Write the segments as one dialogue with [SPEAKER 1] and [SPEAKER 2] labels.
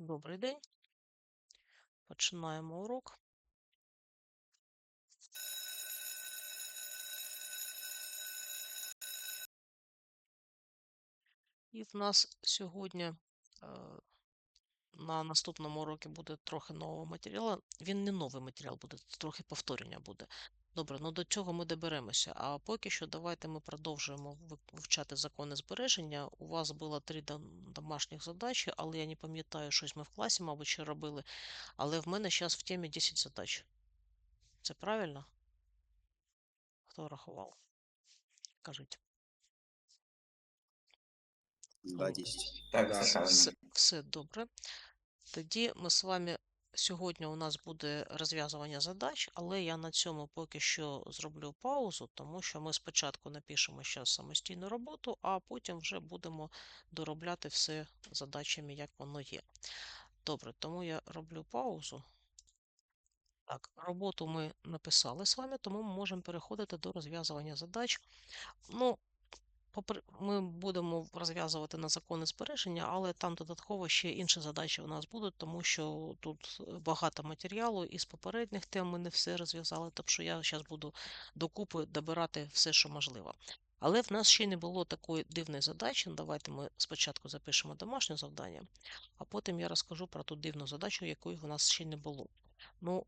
[SPEAKER 1] Добрий день. Починаємо урок. І в нас сьогодні е, на наступному уроці буде трохи нового матеріалу. Він не новий матеріал буде, трохи повторення буде. Добре, ну до цього ми доберемося. А поки що давайте ми продовжуємо ви- вивчати закони збереження. У вас було три домашніх задачі, але я не пам'ятаю, щось ми в класі, мабуть, ще робили. Але в мене зараз в темі 10 задач. Це правильно? Хто рахував? Кажіть.
[SPEAKER 2] Да,
[SPEAKER 1] Ну,
[SPEAKER 2] 10.
[SPEAKER 3] Так,
[SPEAKER 1] Все, все добре. Тоді ми з вами сьогодні у нас буде розв'язування задач, але я на цьому поки що зроблю паузу, тому що ми спочатку напишемо зараз самостійну роботу, а потім вже будемо доробляти все задачами, як воно є. Добре, тому я роблю паузу. Так, роботу ми написали з вами, тому ми можемо переходити до розв'язування задач. Ну, ми будемо розв'язувати на закони збереження, але там додатково ще інші задачі у нас будуть, тому що тут е, багато матеріалу із попередніх тем ми не все розв'язали, так що я зараз буду докупи добирати все, що можливо. Але в нас ще не було такої дивної задачі. Ну, Давайте ми спочатку запишемо домашнє завдання, а потім я розкажу про ту дивну задачу, якої в нас ще не було. Ну,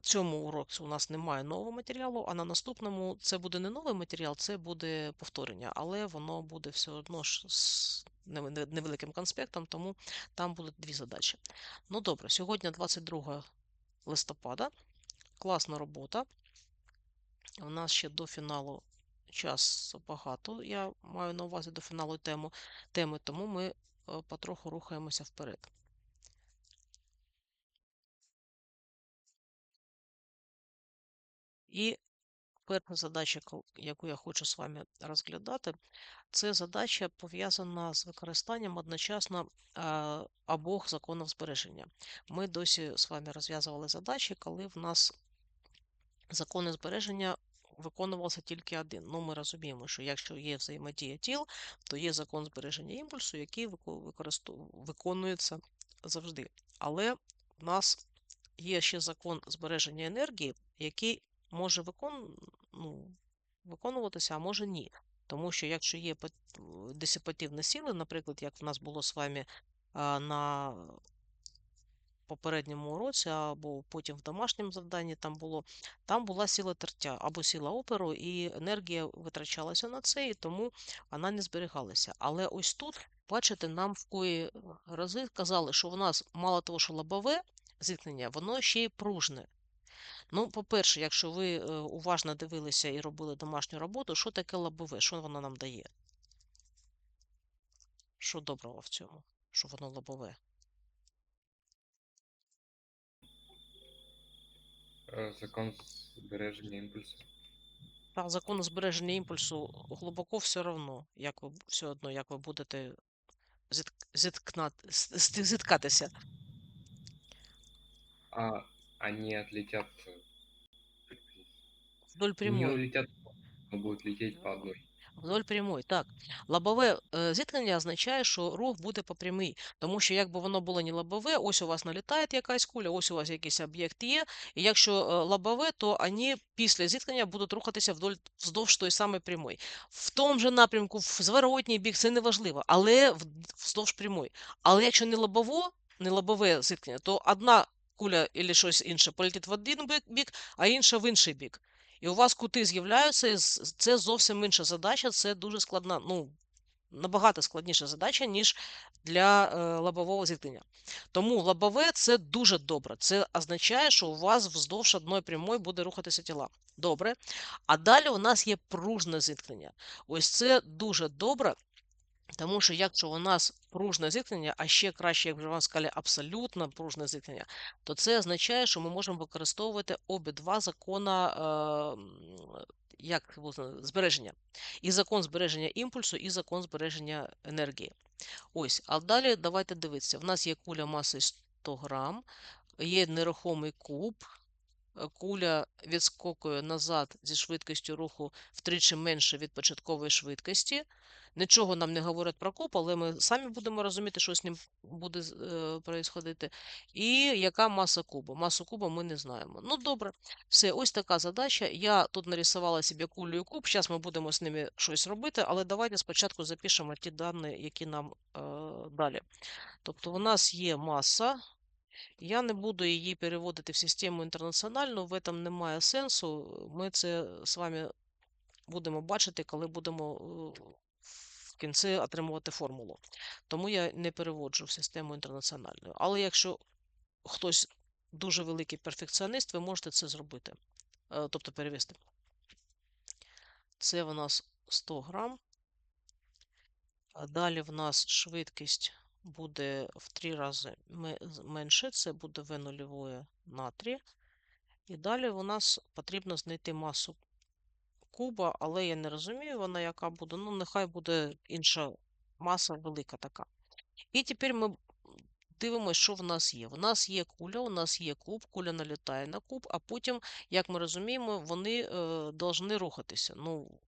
[SPEAKER 1] цьому уроці у нас немає нового матеріалу, а на наступному це буде не новий матеріал, це буде повторення, але воно буде все одно ж з невеликим конспектом, тому там будуть дві задачі. Ну добре, сьогодні 22 листопада. Класна робота. У нас ще до фіналу час багато. Я маю на увазі до фіналу тему, теми, тому ми е, потроху рухаємося вперед. І перша задача, яку я хочу з вами розглядати, це задача пов'язана з використанням одночасно обох законів збереження. Ми досі з вами розв'язували задачі, коли в нас закони збереження виконувався тільки один. Ну, ми розуміємо, що якщо є взаємодія тіл, то є закон збереження імпульсу, який виконується завжди. Але в нас є ще закон збереження енергії, який може викон... ну, виконуватися, а може ні. Тому що якщо є пот- дисипативні сили, наприклад, як в нас було з вами на попередньому уроці, або потім в домашньому завданні там було, там була сила тертя або сила оперу, і енергія витрачалася на це, і тому вона не зберігалася. Але ось тут, бачите, нам в кої рази казали, що в нас мало того, що лобове зіткнення, воно ще й пружне. Ну, по-перше, якщо ви е, уважно дивилися і робили домашню роботу, що таке лобове? Що воно нам дає? Що доброго в цьому? Що воно лобове?
[SPEAKER 3] Е, Закон збереження імпульсу.
[SPEAKER 1] Та закон збереження імпульсу глибоко все одно, як ви все одно, як ви будете зітк, зіткнат, з- з- зіткатися.
[SPEAKER 3] А они отлетят э,
[SPEAKER 1] Вдоль
[SPEAKER 3] не улетят, но будут лететь по одной.
[SPEAKER 1] Вдоль прямой, так. Лобове е, зіткнення означає, що рух буде по прямій. Тому що якби воно було не лобове, ось у вас налітає якась куля, ось у вас якийсь об'єкт є. І якщо е, лобове, то вони після зіткнення будуть рухатися вдоль, вздовж тої самої прямої. В тому же напрямку, в зворотній бік, це не важливо, але вздовж прямої. Але якщо не лобово, не лобове зіткнення, то одна куля або щось інше полетить в один бік- а інша в інший бік. І у вас кути з'являються, і це зовсім інша задача, це дуже складна, ну, набагато складніша задача, ніж для е, лобового зіткнення. Тому лобове це дуже добре. Це означає, що у вас вздовж одної прямої буде рухатися тіла. Добре. А далі у нас є пружне зіткнення. Ось це дуже добре. Тому що якщо у нас пружне зіткнення, а ще краще, як вже вам сказали, абсолютно пружне зіткнення, то це означає, що ми можемо використовувати обидва закона е, як збереження. І закон збереження імпульсу, і закон збереження енергії. Ось, а далі давайте дивитися. В нас є куля масою 100 грам, є нерухомий куб, куля відскокує назад зі швидкістю руху втричі менше від початкової швидкості. Нічого нам не говорять про куб, але ми самі будемо розуміти, що з ним буде е. І яка маса куба? Масу куба ми не знаємо. Ну, добре, все, ось така задача. Я тут нарисувала собі кулю і куб. Зараз ми будемо з ними щось робити, але давайте спочатку запишемо ті дані, які нам е, далі. Тобто, у нас є маса. Я не буду її переводити в систему інтернаціональну, в этом немає сенсу. Ми це з вами будемо бачити, коли будемо е, в кінці отримувати формулу. Тому я не переводжу в систему інтернаціональну. Але якщо хтось дуже великий перфекціоніст, ви можете це зробити, е, тобто перевести. Це в нас 100 грам. А Далі в нас швидкість буде в 3 рази менше, це буде В нульової натрія. І далі у нас потрібно знайти масу куба, але я не розумію, вона яка буде. Ну, нехай буде інша маса велика така. І тепер ми дивимося, що в нас є. В нас є куля, у нас є куб, куля налітає на куб, а потім, як ми розуміємо, вони е, рухатися. Ну,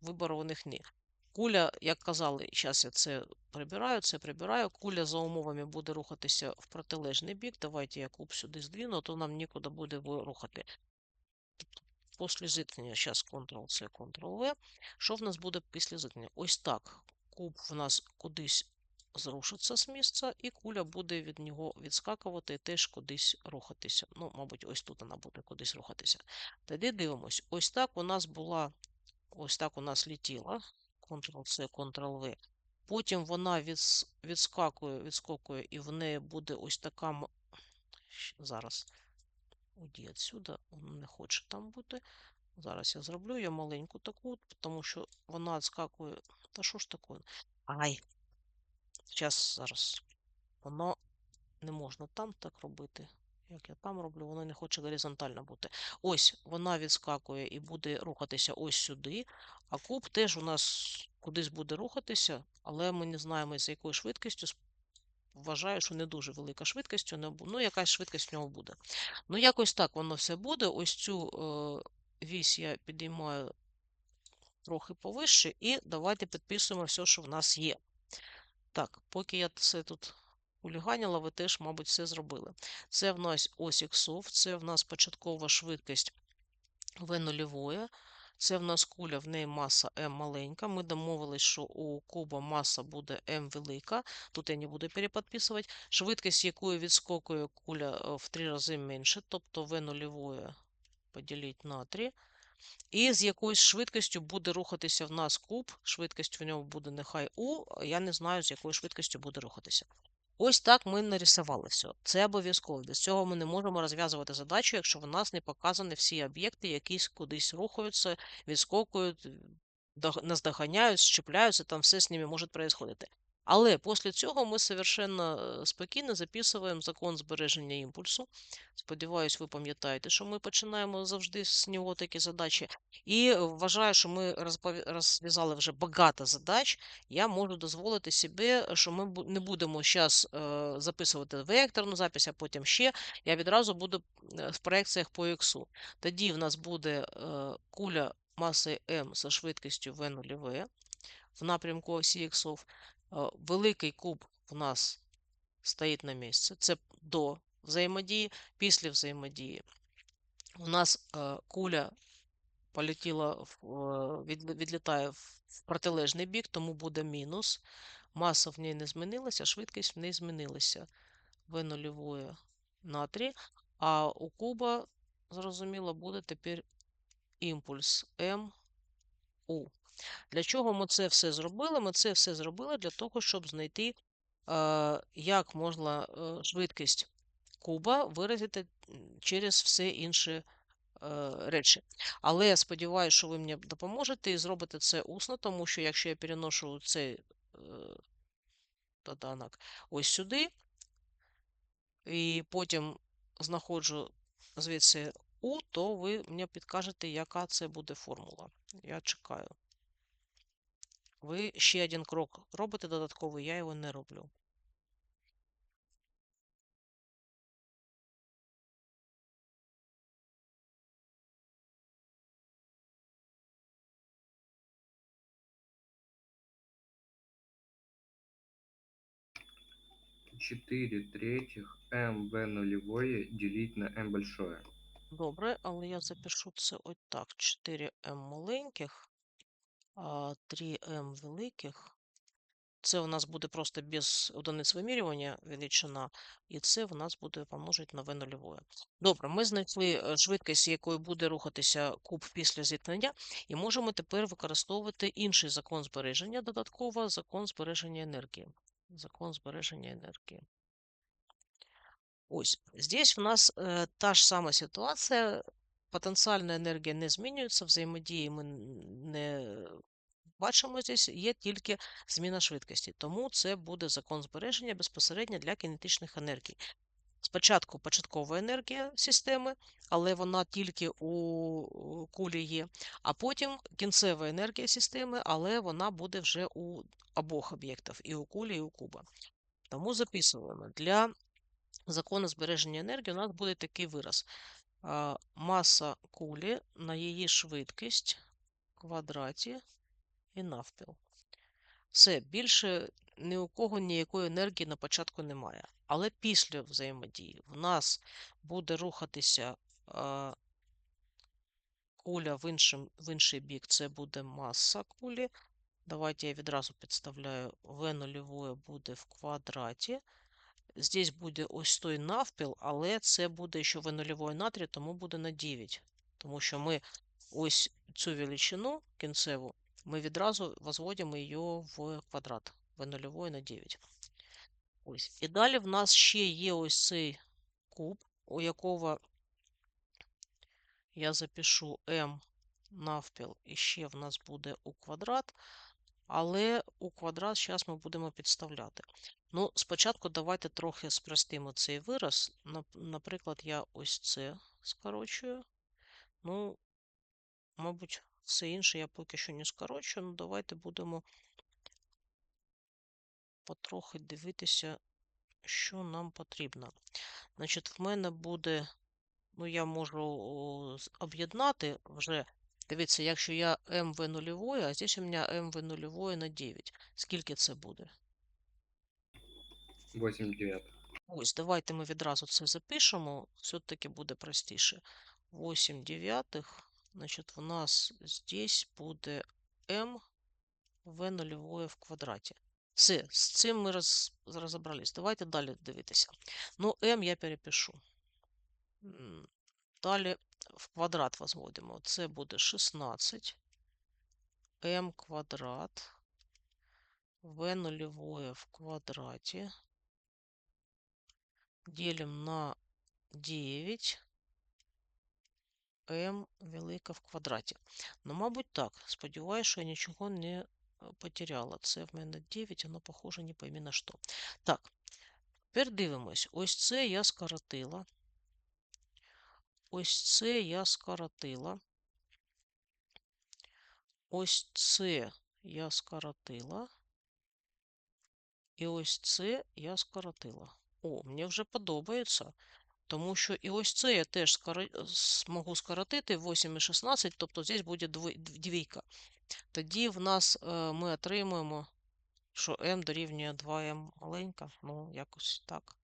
[SPEAKER 1] вибору у них ні. Куля, як казали, зараз я це прибираю, це прибираю. Куля за умовами буде рухатися в протилежний бік. Давайте я куб сюди здвину, то нам нікуди буде ви- рухати. Тобто, Після зіткнення, зараз Ctrl-C, Ctrl-V. Що в нас буде після зіткнення? Ось так. Куб в нас кудись зрушиться з місця, і куля буде від нього відскакувати і теж кудись рухатися. Ну, мабуть, ось тут вона буде кудись рухатися. Тоді дивимось. Ось так у нас була, ось так у нас літіла. Ctrl-C, Ctrl-V. Потім вона відскакує, відскокує, і в неї буде ось така. Зараз. Уйди отсюда, вона не хоче там бути. Зараз я зроблю я маленьку таку, тому що вона відскакує. Та що ж таке? Ай. Зараз, зараз. Воно не можна там так робити. Як я там роблю, воно не хоче горизонтально бути. Ось вона відскакує і буде рухатися ось сюди. А куб теж у нас кудись буде рухатися, але ми не знаємо, з якою швидкістю. Вважаю, що не дуже велика швидкість, ну, якась швидкість в нього буде. Ну, якось так воно все буде. Ось цю е, вісь я підіймаю трохи повище, і давайте підписуємо все, що в нас є. Так, поки я це тут уліганіла, ви теж, мабуть, все зробили. Це в нас ось іксов, це в нас початкова швидкість В нульової. Це в нас куля, в неї маса М маленька. Ми домовились, що у куба маса буде М велика. Тут я не буду переподписувати. Швидкість, якою відскокує куля е, в три рази менше, тобто В нульової поділити на 3. І з якоюсь швидкістю буде рухатися в нас куб. Швидкість в ньому буде нехай У. Я не знаю, з якою швидкістю буде рухатися. Ось так ми нарисували все. Це обов'язково. Без цього ми не можемо розв'язувати задачу, якщо в нас не показані всі об'єкти, які кудись рухаються, відскокують, дог- наздоганяють, щепляються, там все з ними може происходити. Але після цього ми совершенно е, спокійно записуємо закон збереження імпульсу. Сподіваюсь, ви пам'ятаєте, що ми починаємо завжди з нього такі задачі. І вважаю, що ми розв'язали вже багато задач. Я можу дозволити собі, що ми не будемо зараз записувати векторну запись, а потім ще. Я відразу буду е, в проекціях по іксу. Тоді в нас буде е, куля маси М за швидкістю В нульове в напрямку осі іксов. Е, Великий куб в нас стоїть на місці. Це до взаємодії, після взаємодії. У нас е, куля полетіла, е, від, відлітає в, протилежний бік, тому буде мінус. Маса в ній не змінилася, швидкість в ній змінилася В нульової на 3. А у куба, зрозуміло, буде тепер імпульс М У. Для чого ми це все зробили? Ми це все зробили для того, щоб знайти, е, як можна е, швидкість куба виразити через все інші е, речі. Але я сподіваюся, що ви мені допоможете і зробите це усно, тому що якщо я переношу цей доданок ось сюди, і потім знаходжу звідси У, то ви мені підкажете, яка це буде формула. Я чекаю. Ви ще один крок робите додатковий, я його не роблю.
[SPEAKER 3] Чотири третіх МВ нульової діліть на М большое.
[SPEAKER 1] Добре, але я запишу це ось так. 4М маленьких а 3М великих. Це у нас буде просто без одиниць вимірювання величина, і це в нас буде помножити на v нульове. Добре, ми знайшли е, швидкість, якою буде рухатися куб після зіткнення, і можемо тепер використовувати інший закон збереження, додатково закон збереження енергії. Закон збереження енергії. Ось, здесь в нас э, та ж сама ситуація. Потенціальна енергія не змінюється, взаємодії ми не бачимо здесь, є тільки зміна швидкості. Тому це буде закон збереження безпосередньо для кінетичних енергій. Спочатку початкова енергія системи, але вона тільки у кулі є, а потім кінцева енергія системи, але вона буде вже у обох об'єктів, і у кулі, і у куба. Тому записуємо для закону збереження енергії у нас буде такий вираз. Маса кулі на її швидкість в квадраті і навпіл. Все, більше ні у кого ніякої енергії на початку немає. Але після взаємодії в нас буде рухатися а, куля в, іншим, в інший бік, це буде маса кулі. Давайте я відразу підставляю v нульове буде в квадраті. Здесь буде ось той навпіл, але це буде ще в нульової натрій, тому буде на 9. Тому що ми ось цю величину кінцеву ми відразу возводимо її в квадрат в нульової на 9. Ось. І далі в нас ще є ось цей куб, у якого я запишу m навпіл, і ще в нас буде у квадрат, але у квадрат зараз ми будемо підставляти. Ну, спочатку давайте трохи спростимо цей вираз. Наприклад, я ось це скорочую. Ну, мабуть, все інше я поки що не скорочую. Ну, давайте будемо потрохи дивитися, що нам потрібно. Значить, в мене буде, ну, я можу об'єднати вже. Дивіться, якщо я mv нульової, а здесь у мене mv нульової на 9. Скільки це буде?
[SPEAKER 3] 8 девятых.
[SPEAKER 1] Ось, давайте ми відразу це запишемо, все-таки буде простіше. 8 дев'ятих, значить, в нас здесь буде m v нульовое в квадраті. Все, з цим ми роз, розібрались. Давайте далі дивитися. Ну, m я перепишу. Далі в квадрат возводимо. Це буде 16 m квадрат v нульовое в квадраті. Делим на 9 m велика в квадраті. Ну, мабуть, так. Сподіваюсь, що я нічого не е, потеряла. Це в мене 9, воно похоже не пойми на що. Так, тепер дивимось. Ось це я скоротила. Ось це я скоротила. Ось це я скоротила. І ось це я скоротила. О, мені вже подобається. Тому що і ось це я теж скоро... змогу скоротити 8 і 16, тобто здесь буде двійка. Тоді в нас е, ми отримуємо, що m дорівнює 2m маленька. Ну, якось так.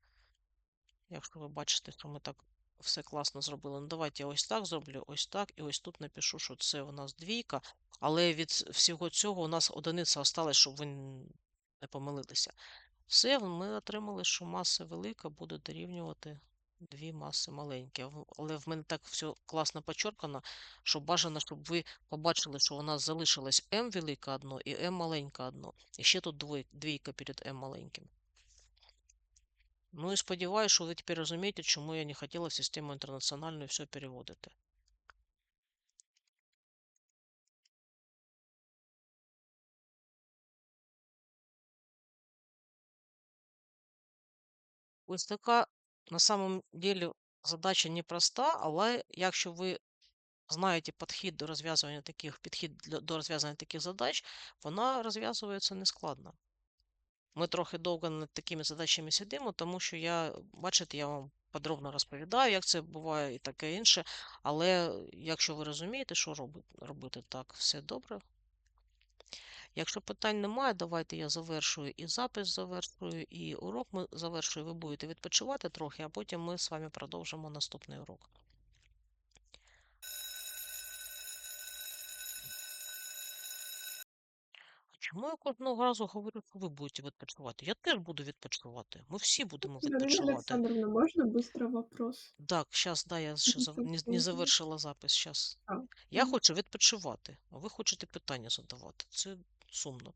[SPEAKER 1] Якщо ви бачите, що ми так все класно зробили. Ну, давайте я ось так зроблю, ось так, і ось тут напишу, що це у нас двійка. Але від всього цього у нас одиниця осталась, щоб ви не помилилися. Все, ми отримали, що маса велика буде дорівнювати дві маси маленькі. Але в мене так все класно почеркано, що бажано, щоб ви побачили, що у нас залишилось m велика одно і m маленька одно. І ще тут двой- двійка перед m маленьким. Ну і сподіваюся, що ви тепер розумієте, чому я не хотіла в систему інтернаціональну все переводити. Ось така на самом деле задача непроста, але якщо ви знаєте підхід до розв'язування таких підхід до розв'язання таких задач, вона розв'язується нескладно. Ми трохи довго над такими задачами сидимо, тому що я, бачите, я вам подробно розповідаю, як це буває і таке інше. Але якщо ви розумієте, що робити, робити так, все добре. Якщо питань немає, давайте я завершую і запис завершую, і урок ми завершую. Ви будете відпочивати трохи, а потім ми з вами продовжимо наступний урок. А чому я кожного разу говорю, що ви будете відпочивати? Я теж буду відпочивати. Ми всі будемо відпочивати.
[SPEAKER 2] Александровна, можно быстро вопрос?
[SPEAKER 1] Так, зараз, да, я ще зав- не, не завершила запис. Щас. Я хочу відпочивати, а ви хочете питання задавати. Це Sumlu.